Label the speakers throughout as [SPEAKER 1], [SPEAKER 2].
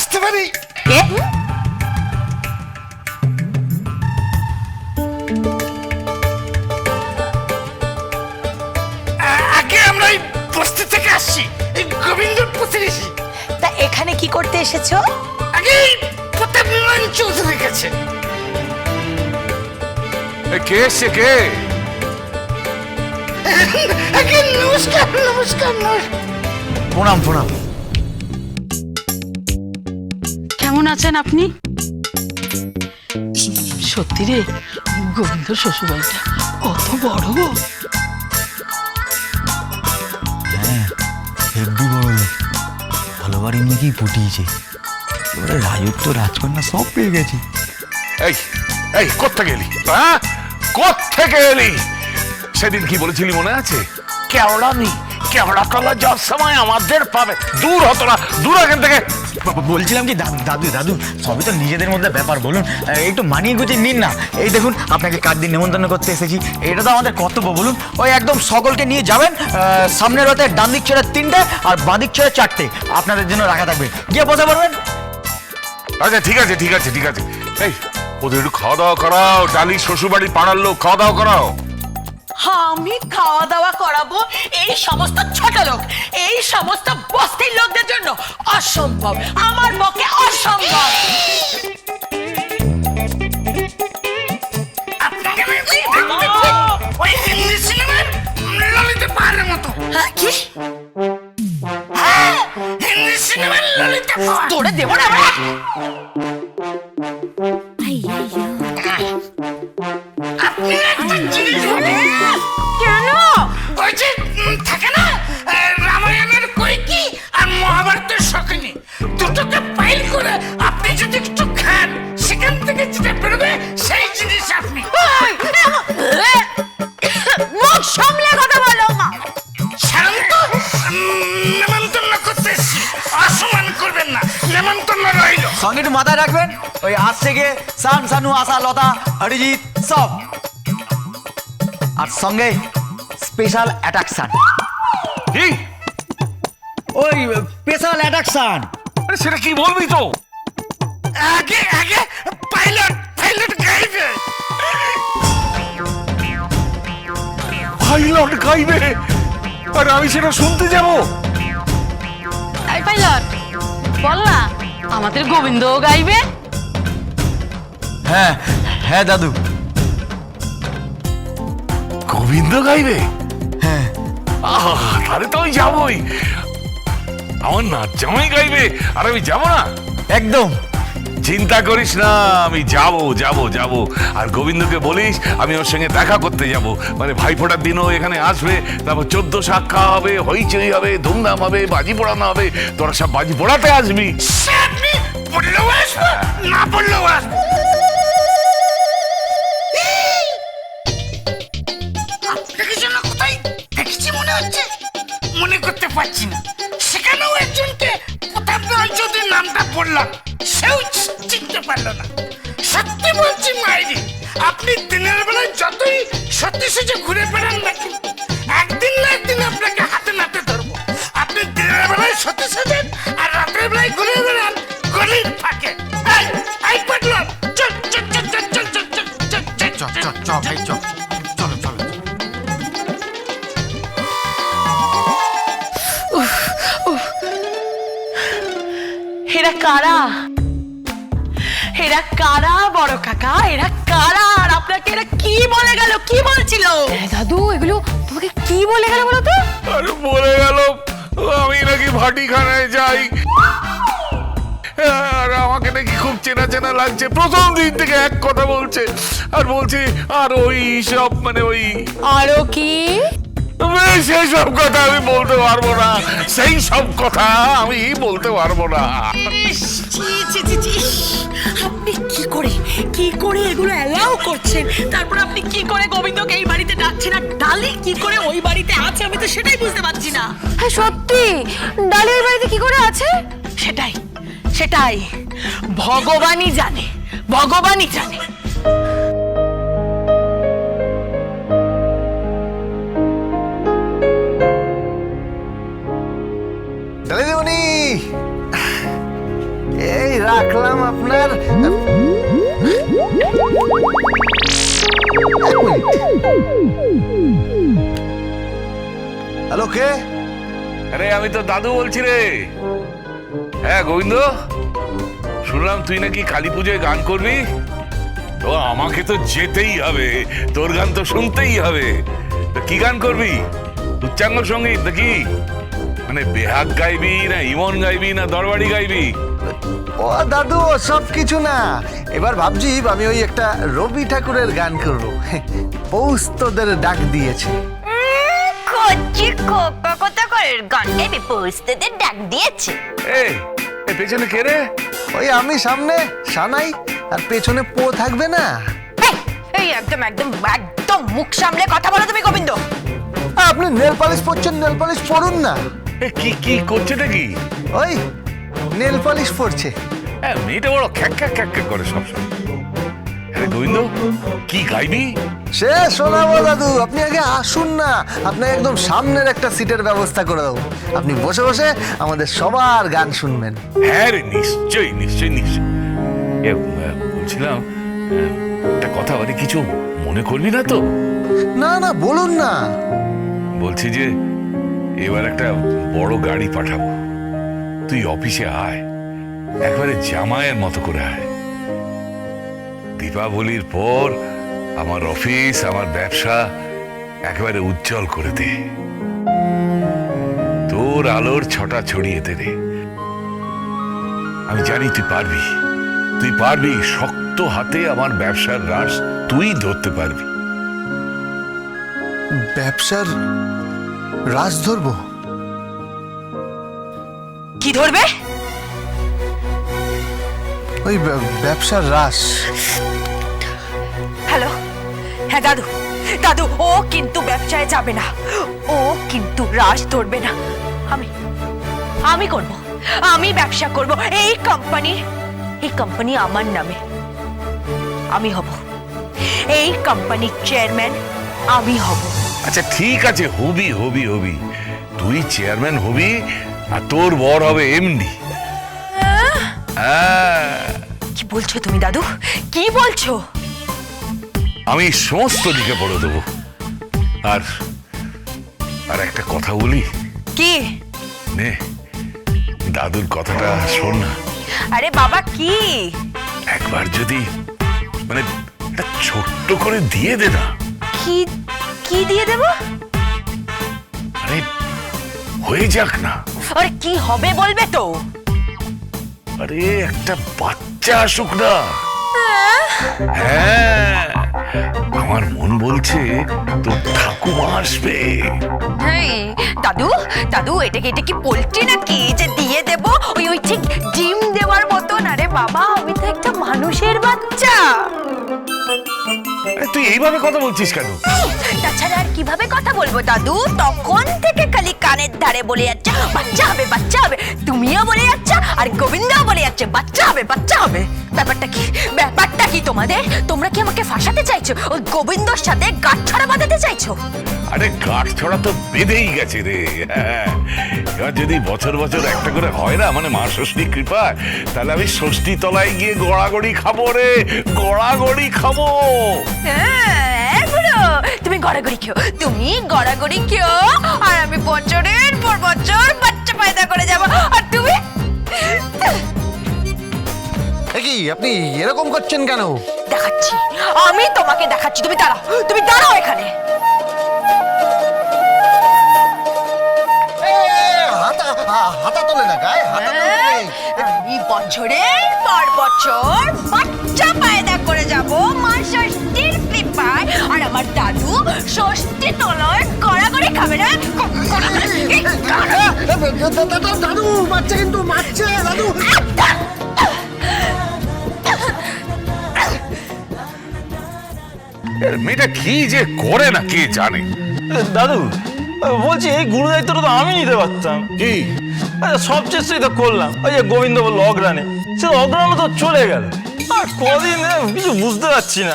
[SPEAKER 1] আসতে পারি? আগে আমরা এই বস্তি থেকে আসছি এই গোবিন্দর প্রতিবেশী
[SPEAKER 2] তা এখানে কি করতে এসেছ?
[SPEAKER 1] আগে এই প্রতাপ বিমান চৌধুরী গেছে।
[SPEAKER 3] কে এসছে কে?
[SPEAKER 1] আগে নমস্কার নমস্কার নমস্কার।
[SPEAKER 4] প্রণাম প্রণাম।
[SPEAKER 5] কেমন আছেন আপনি? সত্যি রে গোবিন্দ শ্বশুরবাড়িটা কত বড়
[SPEAKER 4] হ্যাঁ হেব্বি বড় লোক ভালো বাড়ি মেয়েকেই পটিয়েছে এবারে রাজত্ব রাজকন্যা সব পেয়ে গেছি।
[SPEAKER 3] এই এই কোথা গেলি হ্যাঁ? কোথেকে এলি? সেদিন কি বলেছিলি মনে আছে? কেওড়ামি। কেওড়া তলা যাওয়ার সময় আমাদের পাবে। দূর হতো না দূর এখান থেকে।
[SPEAKER 4] বলছিলাম কি দাদু দাদু দাদু সবই তো নিজেদের মধ্যে ব্যাপার বলুন। একটু মানিয়ে গুছিয়ে নিন না। এই দেখুন আপনাকে কার দিন নেমন্তন্ন করতে এসেছি। এটা তো আমাদের কর্তব্য বলুন। ওই একদম সকলকে নিয়ে যাবেন আহ, সামনের রথে ডান দিক ছেড়ে তিনটে আর বাঁ দিক ছেড়ে চারটে। আপনাদের জন্য রাখা থাকবে। গিয়ে বসে পড়বেন।
[SPEAKER 3] আচ্ছা ঠিক আছে ঠিক আছে ঠিক আছে। এই ওদের একটু খাওয়া দাওয়া করাও ডালি শ্বশুরবাড়ি পাড়ার লোক খাওয়া দাওয়া করাও।
[SPEAKER 2] হ্যাঁ, আমি খাওয়া দাওয়া করাবো এই সমস্ত ছোট লোক এই সমস্ত বস্তির লোকদের জন্য অসম্ভব আমার পক্ষে অসম্ভব। হ্যাঁ,
[SPEAKER 1] আপনি একটা জিনিস
[SPEAKER 4] সঙ্গে একটু মাথায় রাখবেন। ওই আজ থেকে সান সানু আশা লতা অরিজিৎ সব। আর সঙ্গে স্পেশাল অ্যাট্রাকশন
[SPEAKER 3] কি?
[SPEAKER 4] ওই স্পেশাল অ্যাট্রাকশন
[SPEAKER 3] আরে সেটা কি বলবি তো?
[SPEAKER 1] আগে আগে পাইলট পাইলট গাইবে।
[SPEAKER 3] পাইলট গাইবে? আর আমি সেটা শুনতে যাব।
[SPEAKER 5] পাইলট বল না। আমাদের গোবিন্দ গাইবে?
[SPEAKER 4] হ্যাঁ হ্যাঁ দাদু।
[SPEAKER 3] গোবিন্দ গাইবে?
[SPEAKER 4] হ্যাঁ।
[SPEAKER 3] আহা তাহলে তো আমি যাবই। আমার না জামাই গাইবে আর আমি যাব না।
[SPEAKER 4] একদম।
[SPEAKER 3] চিন্তা করিস না, আমি যাব যাব যাব। আর গোবিন্দকে বলিস, আমি ওর সঙ্গে দেখা করতে যাব। মানে ভাইফোঁটার দিনও এখানে আসবে, তারপর চোদ্দ খাওয়া হবে, হইচই হবে, ধুমধাম হবে, বাজি পোড়ানো হবে, তোরা সব বাজি পোড়াতে আসবি।
[SPEAKER 1] মনে করতে পারছি না। সেখানেও একজনকে নামটা বললাম চি- চিনতে সত্যি বলছি মাইরি আপনি দিনের বেলায় যতই সত্যি সত্যি ঘুরে বেড়ান
[SPEAKER 4] না
[SPEAKER 2] এরা কারা বড় কাকা? এরা কারা? আর আপনাকে এরা কি বলে গেল? কি বলছিল?
[SPEAKER 5] দাদু এগুলো তোমাকে কি বলে গেল বলো তো?
[SPEAKER 3] আরে বলে গেল আমি নাকি ভাটিখানায় যাই। আর আমাকে নাকি খুব চেনা চেনা লাগছে। প্রথম দিন থেকে এক কথা বলছে। আর বলছে আর ওই সব মানে ওই
[SPEAKER 2] আরও কি?
[SPEAKER 3] সেই সব কথা আমি বলতে পারব না। সেই সব কথা আমি বলতে পারব না।
[SPEAKER 2] ইস, ছি, ছি, ছি, ছি, আপনি কি করে কি করে এগুলো অ্যালাউ করছেন? তারপর আপনি কি করে গোবিন্দকে এই বাড়িতে ডাকছেন আর ডালি কি করে ওই বাড়িতে আছে? আমি তো সেটাই বুঝতে পারছি না।
[SPEAKER 5] হ্যাঁ সত্যি? ডালির বাড়িতে কি করে আছে?
[SPEAKER 2] সেটাই সেটাই। ভগবানই জানে ভগবানই জানে।
[SPEAKER 6] ডাকলাম আপনার। হ্যালো কে
[SPEAKER 3] আরে, আমি তো দাদু বলছি রে। হ্যাঁ গোবিন্দ। শুনলাম তুই নাকি কালী পুজোয় গান করবি? তো আমাকে তো যেতেই হবে। তোর গান তো শুনতেই হবে। তো কি গান করবি? উচ্চাঙ্গ সংগীত নাকি? মানে বেহাগ গাইবি না ইমন গাইবি না দরবাড়ি গাইবি?
[SPEAKER 6] ও দাদু সব কিছু না। এবার ভাবছি আমি ওই একটা রবি ঠাকুরের গান করব। পৌষ তোদের ডাক দিয়েছে।
[SPEAKER 7] কচি খোকা কথা করে ডাক দিয়েছে।
[SPEAKER 3] এই এ পেছনে কে রে?
[SPEAKER 6] ওই আমি সামনে সানাই আর পেছনে পো থাকবে না।
[SPEAKER 7] এই, একদম একদম একদম মুখ সামলে কথা বলো তুমি গোবিন্দ।
[SPEAKER 6] আপনি নেল পালিশ পরছেন নেল পালিশ পরুন না।
[SPEAKER 3] এ কি কি করছে নাকি
[SPEAKER 6] ওই নেল পালিশ পরছে।
[SPEAKER 3] হ্যাঁ মেয়েটা বড় খ্যাক খ্যাক খ্যাক খ্যাক করে সবসময় আরে গোবিন্দ কি গাইবি?
[SPEAKER 6] সে শোনাবো দাদু আপনি আগে আসুন না। আপনাকে একদম সামনের একটা সিটের ব্যবস্থা করে দেবো। আপনি বসে বসে আমাদের সবার গান শুনবেন।
[SPEAKER 3] হ্যাঁ রে নিশ্চয়ই নিশ্চয়ই নিশ্চয়ই। এ, আহ, বলছিলাম আহ, একটা কথা মানে কিছু মনে করবি না তো?
[SPEAKER 6] না না বলুন না।
[SPEAKER 3] বলছি যে এবার একটা বড় গাড়ি পাঠাবো। তুই অফিসে আয়। একবারে জামাইয়ের মতো করে আয়। দীপাবলির পর আমার অফিস, আমার ব্যবসা একেবারে উজ্জ্বল করে দে। তোর আলোর ছটা ছড়িয়ে দে রে। আমি জানি তুই পারবি। তুই পারবি শক্ত হাতে আমার ব্যবসার রাস তুই ধরতে পারবি।
[SPEAKER 6] ব্যবসার রাজ ধরবো?
[SPEAKER 7] কি ধরবে?
[SPEAKER 6] ওই ব্যবসার রাস
[SPEAKER 7] হ্যালো? হ্যাঁ দাদু। দাদু ও কিন্তু ব্যবসায় যাবে না। ও কিন্তু রাশ ধরবে না। আমি আমি করব। আমি ব্যবসা করব। এই কোম্পানি এই কোম্পানি আমার নামে। আমি হব। এই কোম্পানির চেয়ারম্যান আমি হব।
[SPEAKER 3] আচ্ছা ঠিক আছে হবি হবি হবি। তুই চেয়ারম্যান হবি আর তোর বর হবে এমডি।
[SPEAKER 7] কি বলছো তুমি দাদু? কি বলছো?
[SPEAKER 3] আমি সমস্ত দিকে পড়ে দেবো। আর আর একটা কথা বলি?
[SPEAKER 7] কি?
[SPEAKER 3] নে দাদুর কথাটা শোন না।
[SPEAKER 7] আরে বাবা কি?
[SPEAKER 3] একবার যদি মানে ছোট্ট করে দিয়ে দে না।
[SPEAKER 7] কি কি দিয়ে দেবো?
[SPEAKER 3] আরে হয়ে যাক না।
[SPEAKER 7] আরে কি হবে বলবে তো?
[SPEAKER 3] আরে একটা বাচ্চা আসুক না। হ্যাঁ আমার মন বলছে তোর ঠাকুমা আসবে।
[SPEAKER 7] হেই, দাদু দাদু এটা কি এটা কি পোল্ট্রি নাকি? যে দিয়ে দেব ওই ওই ঠিক ডিম দেওয়ার মতন। আরে বাবা আমি তো একটা মানুষের বাচ্চা।
[SPEAKER 3] তুই এইভাবে কথা বলছিস কেন?
[SPEAKER 7] তাছাড়া আর কীভাবে কথা বলব দাদু? তখন থেকে খালি কানের ধারে বলে যাচ্ছে বাচ্চা হবে বাচ্চা হবে। তুমিও বলে যাচ্ছ আর গোবিন্দও বলে যাচ্ছে বাচ্চা হবে বাচ্চা হবে। ব্যাপারটা কি? ব্যাপারটা কি তোমাদের? তোমরা কি আমাকে ফাঁসাতে চাইছো? ওই গোবিন্দর সাথে গাঁটছড়া বাঁধাতে চাইছো?
[SPEAKER 3] আরে গাঠ ছড়া তো বেঁধেই গেছে রে। হ্যাঁ। এবার যদি বছর বছর একটা করে হয় না মানে মা ষষ্ঠী কৃপা তাহলে আমি ষষ্ঠী তলায় গিয়ে গড়াগড়ি খাব রে। গড়াগড়ি খাব।
[SPEAKER 7] হ্যাঁ, তুমি গড়াগড়ি খেও। তুমি গড়াগড়ি খেও। আর আমি বছরের পর বছর বাচ্চা পায়দা করে যাব। আর তুমি?
[SPEAKER 6] কি আপনি এরকম করছেন কেন?
[SPEAKER 7] দেখাচ্ছি। আমি তোমাকে দেখাচ্ছি। তুমি দাঁড়াও। তুমি দাঁড়াও এখানে।
[SPEAKER 6] হাতা তোলে না গায়ে হাতা
[SPEAKER 7] আমি বছরের পর বছর বাচ্চা পয়দা করে যাব মা ষষ্ঠীর কৃপায় আর আমার দাদু ষষ্ঠী তলায় গড়াগড়ি খাবে না?
[SPEAKER 6] দাদু মারছে কিন্তু মারছে দাদু।
[SPEAKER 3] এর মেয়েটা কি যে করে না কে জানে?
[SPEAKER 4] দাদু বলছি এই গুরু দায়িত্বটা তো আমি নিতে পারতাম।
[SPEAKER 3] কি?
[SPEAKER 4] আরে সব চেষ্টাই তো করলাম ওই যে গোবিন্দ বলল অগ্রাণে। সে অগ্রাণে তো চলে গেল। আর কদিন কিছু বুঝতে পারছি না।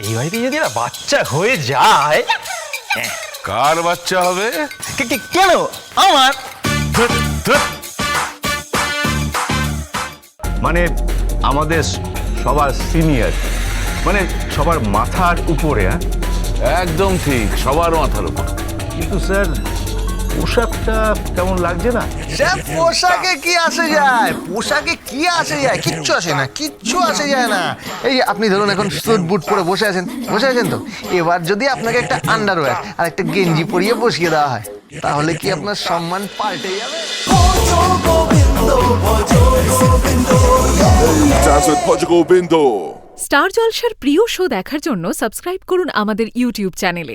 [SPEAKER 4] এই বাড়িতে যদি একটা বাচ্চা হয়ে যায়
[SPEAKER 3] কার বাচ্চা হবে?
[SPEAKER 4] কে- কে- কেন? আমার।
[SPEAKER 8] মানে আমাদের সবার সিনিয়র মানে সবার মাথার উপরে হ্যাঁ?
[SPEAKER 3] একদম ঠিক সবার মাথার উপর।
[SPEAKER 8] কিন্তু স্যার পোশাকটা কেমন লাগছে না
[SPEAKER 6] পোশাকে কি আসে যায় পোশাকে কি আসে যায় কিচ্ছু আসে না কিচ্ছু আসে যায় না এই যে আপনি ধরুন এখন স্যুট বুট পরে বসে আছেন বসে আছেন তো এবার যদি আপনাকে একটা আন্ডারওয়্যার আর একটা গেঞ্জি পরিয়ে বসিয়ে দেওয়া হয় তাহলে কি আপনার সম্মান পাল্টে যাবে.
[SPEAKER 9] স্টার জলসার প্রিয় শো দেখার জন্য সাবস্ক্রাইব করুন আমাদের ইউটিউব চ্যানেলে